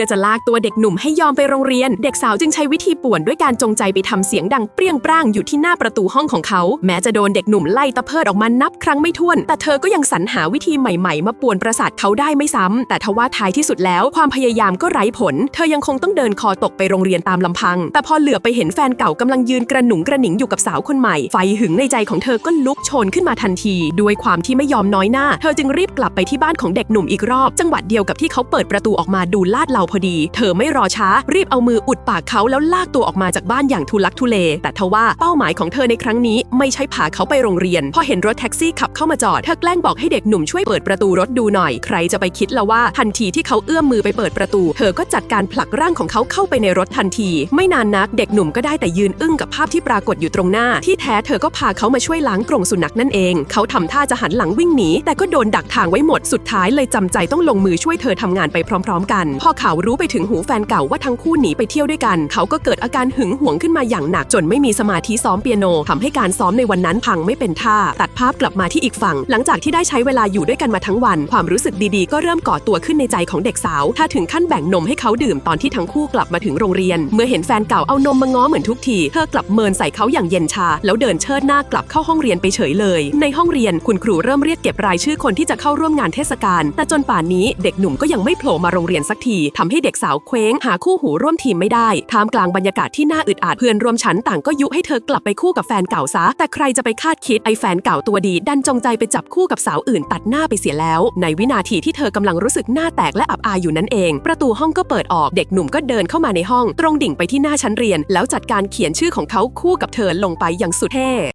พื่อจะลากตัวเด็กหนุ่มให้ยอมไปโรงเรียน เด็กสาวจึงใช้วิธีป่วนด้วยการจงใจไปทำเสียงดังเปรี้ยงปร้างอยู่ที่หน้าประตูห้องของเขา แม้จะโดนเด็กหนุ่มไล่ตะเพิดออกมานับครั้งไม่ถ้วน แต่เธอก็ยังสรรหาวิธีใหม่ๆ มาป่วนประสาทเขาได้ไม่ซ้ำแต่ทว่าท้ายที่สุดแล้วความพยายามก็ไร้ผล เธอยังคงต้องเดินคอตกไปโรงเรียนตามลำพัง แต่พอเหลือไปเห็นแฟนเก่ากำลังยืนกระหนุงกระหนิงอยู่กับสาวคนใหม่ ไฟหึงในใจของเธอก็ลุกโชนขึ้นมาทันที ด้วยความที่ไม่ยอมน้อยหน้า เธอจึงรีบกลับไปที่บ้านของเด็กหนุ่มอีกรอบ จังหวะเดียวกับที่เขาเปิดประตูออกมาดูลาดเราพอดี เธอไม่รอช้ารีบเอามืออุดปากเขาแล้วลากตัวออกมาจากบ้านอย่างทุลักทุเล แต่ทว่าเป้าหมายของเธอในครั้งนี้ไม่ใช่พาเขาไปโรงเรียน พอเห็นรถแท็กซี่ขับเข้ามาจอด เธอแกล้งบอกให้เด็กหนุ่มช่วยเปิดประตูรถดูหน่อย ใครจะไปคิดละว่าทันทีที่เขาเอื้อมมือไปเปิดประตู เธอก็จัดการผลักร่างของเขาเข้าไปในรถทันที ไม่นานนักเด็กหนุ่มก็ได้แต่ยืนอึ้งกับภาพที่ปรากฏอยู่ตรงหน้า ที่แท้เธอก็พาเขามาช่วยล้างกรงสุนัขนั่นเอง เขาทำท่าจะหันหลังวิ่งหนีแต่ก็โดนดักทางไว้หมดสุดท้ายเลยจำใจต้องลงมือช่วยเธอทำงานไปพร้อม ๆ กันพอข่าวรู้ไปถึงหูแฟนเก่าว่าทั้งคู่หนีไปเที่ยวด้วยกัน เขาก็เกิดอาการหึงหวงขึ้นมาอย่างหนักจนไม่มีสมาธิซ้อมเปียโนทำให้การซ้อมในวันนั้นพังไม่เป็นท่า ตัดภาพกลับมาที่อีกฝั่ง หลังจากที่ได้ใช้เวลาอยู่ด้วยกันมาทั้งวัน ความรู้สึกดีๆ ก็เริ่มก่อตัวขึ้นในใจของเด็กสาว ถ้าถึงขั้นแบ่งนมให้เขาดื่มตอนที่ทั้งคู่กลับมาถึงโรงเรียน เมื่อเห็นแฟนเก่าเอานมมาง้อเหมือนทุกที เธอกลับเมินใส่เขาอย่างเย็นชา แล้วเดินเชิดหน้ากลับเข้าห้องเรียนไปเฉยเลย ในห้องเรียนคุณครูเริ่มเรียกเก็บรายชื่อคนที่จะเข้าร่วมงานเทศกาลแต่จนป่านนี้เด็กหนุ่มก็ยังไม่โผล่มาโรงเรียนสักทีทำให้เด็กสาวเคว้งหาคู่หูร่วมทีมไม่ได้ ท่ามกลางบรรยากาศที่น่าอึดอัดเพื่อนร่วมชั้นต่างก็ยุให้เธอกลับไปคู่กับแฟนเก่าซะ แต่ใครจะไปคาดคิดไอ้แฟนเก่าตัวดี ดันจงใจไปจับคู่กับสาวอื่นตัดหน้าไปเสียแล้ว ในวินาทีที่เธอกำลังรู้สึกหน้าแตกและอับอายอยู่นั่นเอง ประตูห้องก็เปิดออกเด็กหนุ่มก็เดินเข้ามาในห้อง ตรงดิ่งไปที่หน้าชั้นเรียน แล้วจัดการเขียนชื่อของเขาคู่กับเธอลงไปอย่างสุดเท่